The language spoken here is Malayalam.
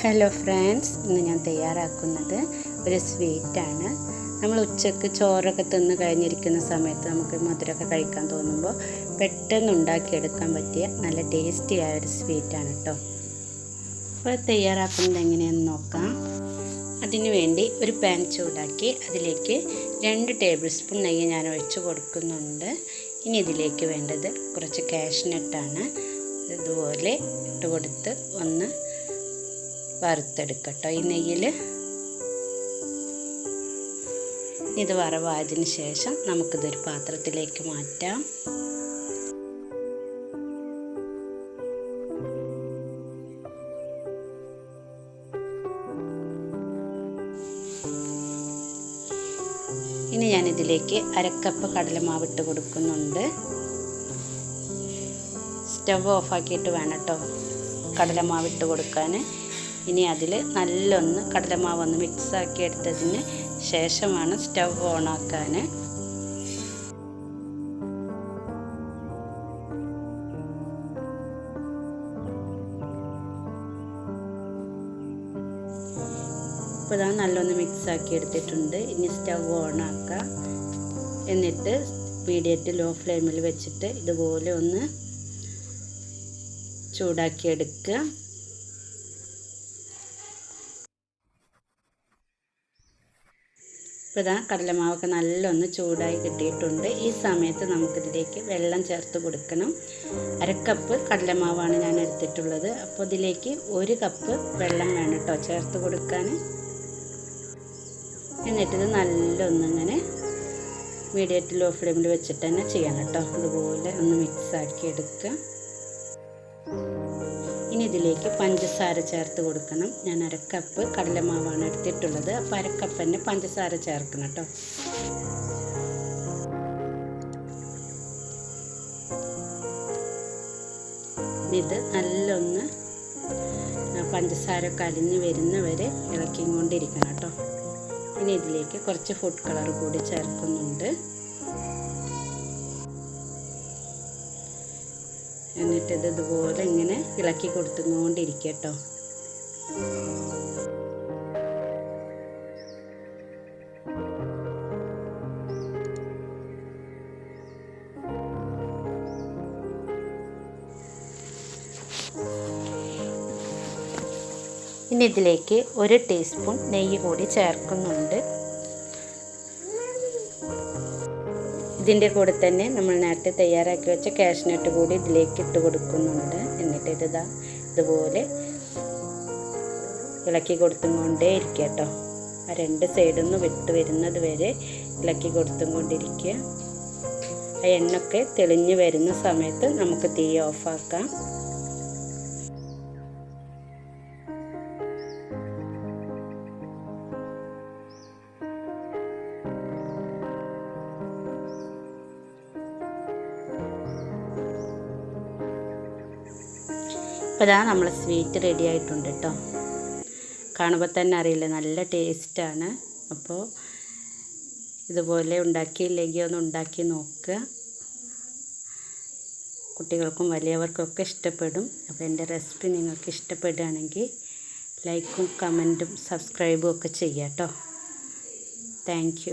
ഹലോ ഫ്രണ്ട്സ് ഇന്ന് ഞാൻ തയ്യാറാക്കുന്നത് ഒരു സ്വീറ്റാണ് നമ്മൾ ഉച്ചയ്ക്ക് ചോറൊക്കെ തിന്ന് കഴിഞ്ഞിരിക്കുന്ന സമയത്ത് നമുക്ക് മധുരമൊക്കെ കഴിക്കാൻ തോന്നുമ്പോൾ പെട്ടെന്ന് ഉണ്ടാക്കിയെടുക്കാൻ പറ്റിയ നല്ല ടേസ്റ്റിയായ ഒരു സ്വീറ്റാണ് കേട്ടോ അപ്പോൾ തയ്യാറാക്കുന്നത് എങ്ങനെയെന്ന് നോക്കാം. അതിനു വേണ്ടി ഒരു പാൻ ചൂടാക്കി അതിലേക്ക് രണ്ട് ടേബിൾ സ്പൂൺ നെയ്യ് ഞാൻ ഒഴിച്ച് കൊടുക്കുന്നുണ്ട്. ഇനി ഇതിലേക്ക് വേണ്ടത് കുറച്ച് കാഷ്നട്ടാണ് ഇതുപോലെ ഇട്ട് കൊടുത്ത് ഒന്ന് വറുത്തെടുക്കട്ടോ ഈ നെയ്യിൽ ഇത് വറവായതിനു ശേഷം നമുക്കിതൊരു പാത്രത്തിലേക്ക് മാറ്റാം. ഇനി ഞാനിതിലേക്ക് അരക്കപ്പ് കടലമാവ് ഇട്ട് കൊടുക്കുന്നുണ്ട്. സ്റ്റവ് ഓഫാക്കിയിട്ട് വേണം കേട്ടോ കടലമാവ് ഇട്ട് കൊടുക്കാൻ ഇനി അതിൽ നല്ലൊന്ന് കടലമാവ് ഒന്ന് മിക്സാക്കി എടുത്തതിന് ശേഷമാണ് സ്റ്റവ് ഓണാക്കാൻ ഇപ്പോൾ ഇതാ നല്ലൊന്ന് മിക്സാക്കി എടുത്തിട്ടുണ്ട്. ഇനി സ്റ്റവ് ഓണാക്കുക എന്നിട്ട് മീഡിയറ്റ് ലോ ഫ്ലെയിമിൽ വെച്ചിട്ട് ഇതുപോലെ ഒന്ന് ചൂടാക്കി ഇപ്പോൾ ഇതാ കടലമാവൊക്കെ നല്ലൊന്ന് ചൂടായി കിട്ടിയിട്ടുണ്ട്. ഈ സമയത്ത് നമുക്കിതിലേക്ക് വെള്ളം ചേർത്ത് കൊടുക്കണം. അരക്കപ്പ് കടലമാവാണ് ഞാൻ എടുത്തിട്ടുള്ളത്. അപ്പോൾ ഇതിലേക്ക് ഒരു കപ്പ് വെള്ളം വേണം കേട്ടോ ചേർത്ത് കൊടുക്കാൻ. എന്നിട്ടിത് നല്ലൊന്നിങ്ങനെ മീഡിയറ്റ് ലോ ഫ്ലെയിമിൽ വെച്ചിട്ട് തന്നെ ചെയ്യണം കേട്ടോ. അതുപോലെ ഒന്ന് മിക്സാക്കി എടുക്കുക. ഇനി ഇതിലേക്ക് പഞ്ചസാര ചേർത്ത് കൊടുക്കണം. ഞാൻ അരക്കപ്പ് കടലമാവാണ് എടുത്തിട്ടുള്ളത്. അപ്പോൾ അരക്കപ്പ് പഞ്ചസാര ചേർക്കണം കേട്ടോ. ഇത് നല്ലൊന്ന് പഞ്ചസാര കലിഞ്ഞ് വരുന്നവരെ ഇളക്കിക്കൊണ്ടിരിക്കണം കേട്ടോ. ഇനി ഇതിലേക്ക് കുറച്ച് ഫുഡ് കളർ കൂടി ചേർക്കുന്നുണ്ട്. എന്നിട്ട് ഇത് ഇതുപോലെ ഇങ്ങനെ ഇളക്കി കൊടുത്തുകൊണ്ടിരിക്കുക ഇനി ഇതിലേക്ക് ഒരു ടീസ്പൂൺ നെയ്യ് കൂടി ചേർക്കുന്നുണ്ട്. ഇതിന്റെ കൂടെ തന്നെ നമ്മൾ നേരത്തെ തയ്യാറാക്കി വെച്ച കാഷ്നട്ട് കൂടി ഇതിലേക്ക് ഇട്ട് കൊടുക്കുന്നുണ്ട്. എന്നിട്ട് ഇതാ ഇതുപോലെ ഇളക്കി കൊടുത്തും കൊണ്ടേ ഇരിക്കുക കേട്ടോ ആ രണ്ട് സൈഡിൽ നിന്ന് വിട്ട് വരുന്നത് വരെ ഇളക്കി കൊടുത്തും കൊണ്ടിരിക്കുക ആ എണ്ണൊക്കെ തെളിഞ്ഞ് വരുന്ന സമയത്ത് നമുക്ക് തീ ഓഫാക്കാം അപ്പോൾ ഇതാ നമ്മൾ സ്വീറ്റ് റെഡി ആയിട്ടുണ്ട് കേട്ടോ കാണുമ്പോൾ തന്നെ അറിയില്ല നല്ല ടേസ്റ്റാണ് അപ്പോൾ ഇതുപോലെ ഉണ്ടാക്കിയില്ലെങ്കിൽ ഒന്ന് ഉണ്ടാക്കി നോക്കുക കുട്ടികൾക്കും വലിയവർക്കൊക്കെ ഇഷ്ടപ്പെടും. അപ്പോൾ എന്റെ റെസിപ്പി നിങ്ങൾക്ക് ഇഷ്ടപ്പെടുകയാണെങ്കിൽ ലൈക്കും കമന്റും സബ്സ്ക്രൈബും ഒക്കെ ചെയ്യാം കേട്ടോ താങ്ക്